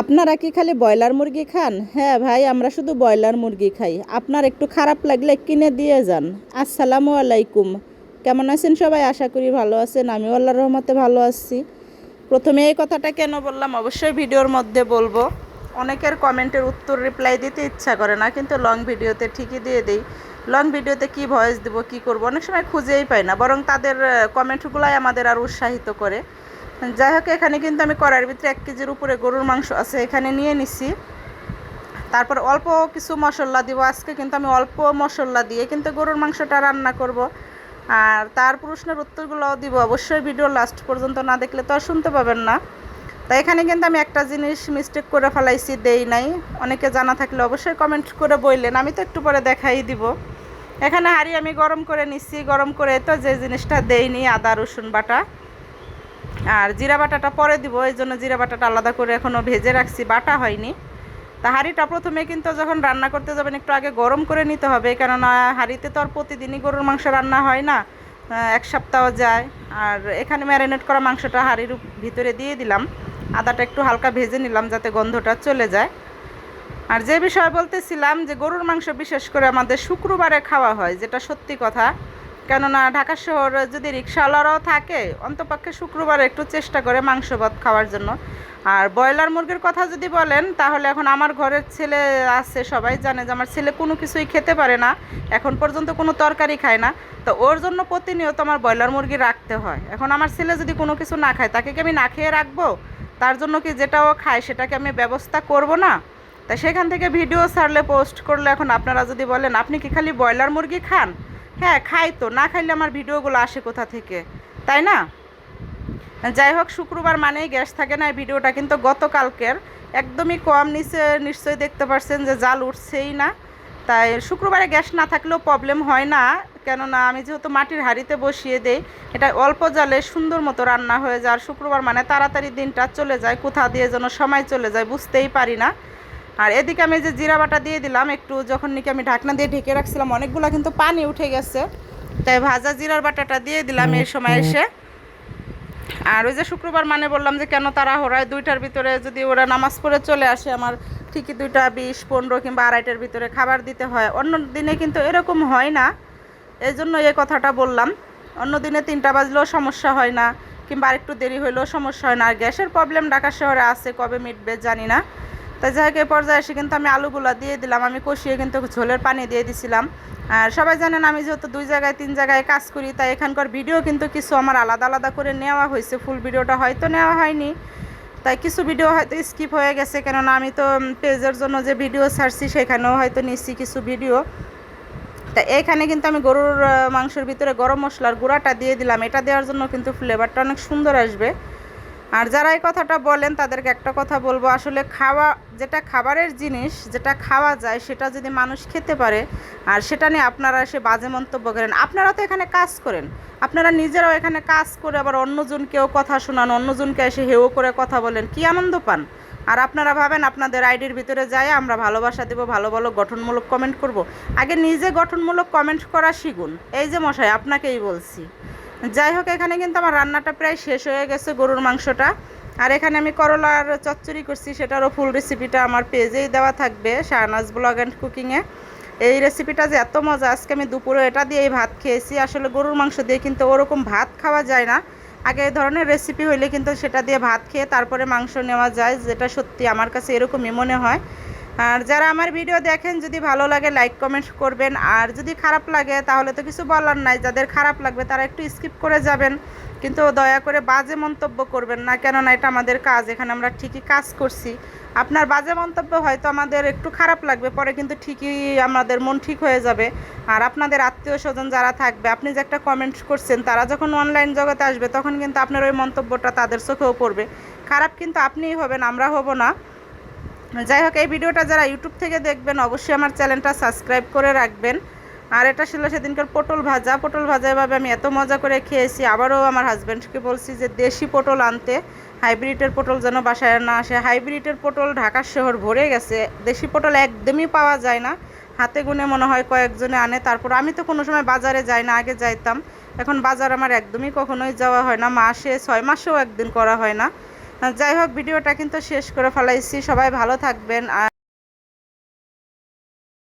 আপনারা কি খালি ব্রয়লার মুরগি খান? হ্যাঁ ভাই, আমরা শুধু ব্রয়লার মুরগি খাই। আপনার একটু খারাপ লাগলে কিনে দিয়ে যান। আসসালামু আলাইকুম। কেমন আছেন সবাই? আশা করি ভালো আছেন। আমিও আল্লাহ রহমতে ভালো আছি। প্রথমে এই কথাটা কেন বললাম? অবশ্যই ভিডিওর মধ্যে বলব। অনেকের কমেন্টের উত্তর রিপ্লাই দিতে ইচ্ছা করে না, কিন্তু লং ভিডিওতে ঠিকই দিয়ে দিই। লং ভিডিওতে কি ভয়েস দেবো, কি করব, অনেক সময় খুঁজেই পাই না। বরং তাদের কমেন্টগুলাই আমাদের আর উৎসাহিত করে। যাই হোক, এখানে কিন্তু আমি কড়াইয়ের ভিতরে এক কেজির উপরে গরুর মাংস আছে, এখানে নিয়ে নিছি। তারপর অল্প কিছু মশলা দিব। আজকে কিন্তু আমি অল্প মশলা দিয়ে কিন্তু গরুর মাংসটা রান্না করব। আর তার প্রশ্নের উত্তরগুলোও দিব। অবশ্যই ভিডিও লাস্ট পর্যন্ত না দেখলে তো আর শুনতে পাবেন না। তাই এখানে কিন্তু আমি একটা জিনিস মিস্টেক করে ফেলাইছি, দেই নাই। অনেকে জানা থাকলে অবশ্যই কমেন্ট করে বললেন, আমি তো একটু পরে দেখাই দিব। এখানে হাঁড়ি আমি গরম করে নিচ্ছি গরম করে তো যে জিনিসটা দেইনি, আদা, রসুন বাটা। আর জিরা বাটাটা পরে দিব, এই জন্য জিরা বাটাটা আলাদা করে এখনও ভেজে রাখছি, বাটা হয়নি। তা হাঁড়িটা প্রথমে কিন্তু যখন রান্না করতে যাবেন, একটু আগে গরম করে নিতে হবে, কেননা হাঁড়িতে তো আর প্রতিদিনই গরুর মাংস রান্না হয় না এক সপ্তাহ যায়। আর এখানে ম্যারিনেট করা মাংসটা হাঁড়ির ভিতরে দিয়ে দিলাম, আদাটা একটু হালকা ভেজে নিলাম যাতে গন্ধটা চলে যায়। আর যে বিষয় বলতেছিলাম যে গরুর মাংস বিশেষ করে আমাদের শুক্রবারে খাওয়া হয়, যেটা সত্যি কথা কেননা ঢাকা শহরে যদি রিক্সাওয়ালারাও থাকে, অন্তপক্ষে শুক্রবার একটু চেষ্টা করে মাংস ভাত খাওয়ার জন্য। আর ব্রয়লার মুরগির কথা যদি বলেন, তাহলে এখন আমার ঘরের ছেলে আছে, সবাই জানে যে আমার ছেলে কোনো কিছুই খেতে পারে না, এখন পর্যন্ত কোনো তরকারি খায় না। তো ওর জন্য প্রতিনিয়ত আমার ব্রয়লার মুরগি রাখতে হয়। এখন আমার ছেলে যদি কোনো কিছু না খায়, তাকে কি আমি না খেয়ে রাখব? তার জন্য কি যেটা ও খায়, সেটাকে আমি ব্যবস্থা করব না? তা সেখান থেকে ভিডিও ছাড়লে, পোস্ট করলে এখন আপনারা যদি বলেন, আপনি কি খালি ব্রয়লার মুরগি খান? হ্যাঁ খাই তো। না খাইলে আমার ভিডিওগুলো আসে কোথা থেকে? তাই না? যাই হোক, শুক্রবার মানেই গ্যাস থাকে না ভিডিওটা, কিন্তু গতকালকের একদমই কম নিচে নিশ্চয়ই দেখতে পারছেন যে জাল উঠছেই না। তাই শুক্রবারে গ্যাস না থাকলেও প্রবলেম হয় না। কেননা আমি যেহেতু মাটির হাঁড়িতে বসিয়ে দেই, এটা অল্প জালে সুন্দর মতো রান্না হয়ে যায়। আর শুক্রবার মানে তাড়াতাড়ি দিনটা চলে যায়। কোথা দিয়ে যেন সময় চলে যায় বুঝতেই পারি না। আর এদিকে আমি যে জিরা বাটা দিয়ে দিলাম একটু যখন নাকি আমি ঢাকনা দিয়ে ঢেকে রাখছিলাম অনেকগুলো কিন্তু পানি উঠে গেছে। তাই ভাজা জিরার বাটাটা দিয়ে দিলাম এই সময় এসে। আর ওই যে শুক্রবার মানে বললাম যে কেন তারা হরায় দুইটার ভিতরে যদি ওরা নামাজ পড়ে চলে আসে আমার ঠিকই দুইটা বিশ পনেরো কিংবা আড়াইটার ভিতরে খাবার দিতে হয়। অন্য দিনে কিন্তু এরকম হয় না এই জন্য এই কথাটা বললাম। অন্য দিনে তিনটা বাজলেও সমস্যা হয় না কিংবা আরেকটু দেরি হইলেও সমস্যা হয় না। আর গ্যাসের প্রবলেম ঢাকা শহরে আছে কবে মিটবে জানি না। তাই যাই হোক এই পর্যায়ে এসে কিন্তু আমি আলুগুলো দিয়ে দিলাম। আমি কষিয়ে কিন্তু ঝোলের পানি দিয়ে দিছিলাম। আর সবাই জানেন, আমি যেহেতু দুই জায়গায়, তিন জায়গায় কাজ করি, তাই এখানকার ভিডিও কিন্তু কিছু আমার আলাদা আলাদা করে নেওয়া হয়েছে। ফুল ভিডিওটা হয়তো নেওয়া হয়নি। তাই কিছু ভিডিও হয়তো স্কিপ হয়ে গেছে, কেননা আমি তো পেজের জন্য যে ভিডিও ছাড়ছি, সেখানেও হয়তো নিচ্ছি কিছু ভিডিও। তা এখানে কিন্তু আমি গরুর মাংসের ভিতরে গরম মশলার গুঁড়াটা দিয়ে দিলাম। এটা দেওয়ার জন্য কিন্তু ফ্লেভারটা অনেক সুন্দর আসবে। আর যারা এই কথাটা বলেন, তাদেরকে একটা কথা বলব। আসলে খাওয়া, যেটা খাবারের জিনিস, যেটা খাওয়া যায়, সেটা যদি মানুষ খেতে পারে, আর সেটা নিয়ে আপনারা এসে বাজে মন্তব্য করেন। আপনারা তো এখানে কাজ করেন। আপনারা নিজেরাও এখানে কাজ করে আবার অন্যজনকেও কথা শোনান, অন্যজনকে এসে হেও করে কথা বলেন। কি আনন্দ পান? আর আপনারা ভাবেন, আপনাদের আইডির ভিতরে যাই, আমরা ভালোবাসা দেবো, ভালো ভালো গঠনমূলক কমেন্ট করব। আগে নিজে গঠনমূলক কমেন্ট করা শিখুন। এই যে মশাই, আপনাকেই বলছি। যাই হোক, এখানে কিন্তু আমার রান্নাটা প্রায় শেষ হয়ে গেছে গরুর মাংসটা। আর এখানে আমি করলার চচ্চড়ি করছি, সেটারও ফুল রেসিপিটা আমার পেজেই দেওয়া থাকবে, শাহনাজ ব্লগ অ্যান্ড কুকিংয়ে এই রেসিপিটা যে এত মজা, আজকে আমি দুপুরে এটা দিয়েই ভাত খেয়েছি। আসলে গরুর মাংস দিয়ে কিন্তু ওরকম ভাত খাওয়া যায় না। আগে এই ধরনের রেসিপি হইলে কিন্তু সেটা দিয়ে ভাত খেয়ে তারপরে মাংস নেওয়া যায়, যেটা সত্যি আমার কাছে এরকমই মনে হয়। আর যারা আমার ভিডিও দেখেন, যদি ভালো লাগে লাইক কমেন্ট করবেন। আর যদি খারাপ লাগে, তাহলে তো কিছু বলার নাই। যাদের খারাপ লাগবে, তারা একটু স্কিপ করে যাবেন। কিন্তু দয়া করে বাজে মন্তব্য করবেন না, কেননা এটা আমাদের কাজ। এখানে আমরা ঠিকই কাজ করছি। আপনার বাজে মন্তব্য হয়তো আমাদের একটু খারাপ লাগবে, পরে কিন্তু ঠিকই আমাদের মন ঠিক হয়ে যাবে। আর আপনাদের আত্মীয় স্বজন যারা থাকবে, আপনি যে একটা কমেন্ট করছেন, তারা যখন অনলাইন জগতে আসবে, তখন কিন্তু আপনার ওই মন্তব্যটা তাদের চোখেও পড়বে। খারাপ কিন্তু আপনিই হবেন, আমরা হব না। যাই হোক, এই ভিডিওটা যারা ইউটিউব থেকে দেখবেন, অবশ্যই আমার চ্যানেলটা সাবস্ক্রাইব করে রাখবেন। আর এটা ছিল সেদিনকার পটল ভাজা। পটল ভাজা এভাবে আমি এত মজা করে খেয়েছি। আবারও আমার হাজব্যান্ডকে বলছি যে, দেশি পটল আনতে। হাইব্রিডের পটল যেন বাসায় না আসে। হাইব্রিডের পটল ঢাকার শহর ভরে গেছে। দেশি পটল একদমই পাওয়া যায় না। হাতে গুনে মনে হয় কয়েকজনে আনে। তারপর আমি তো কোনো সময় বাজারে যাই না, আগে যাইতাম। এখন বাজার আমার একদমই কখনোই যাওয়া হয় না। মাসে ছয় মাসেও একদিন করা হয় না। যাই হোক ভিডিওটা কিন্তু শেষ করে ফেলাইছি। সবাই ভালো থাকবেন আর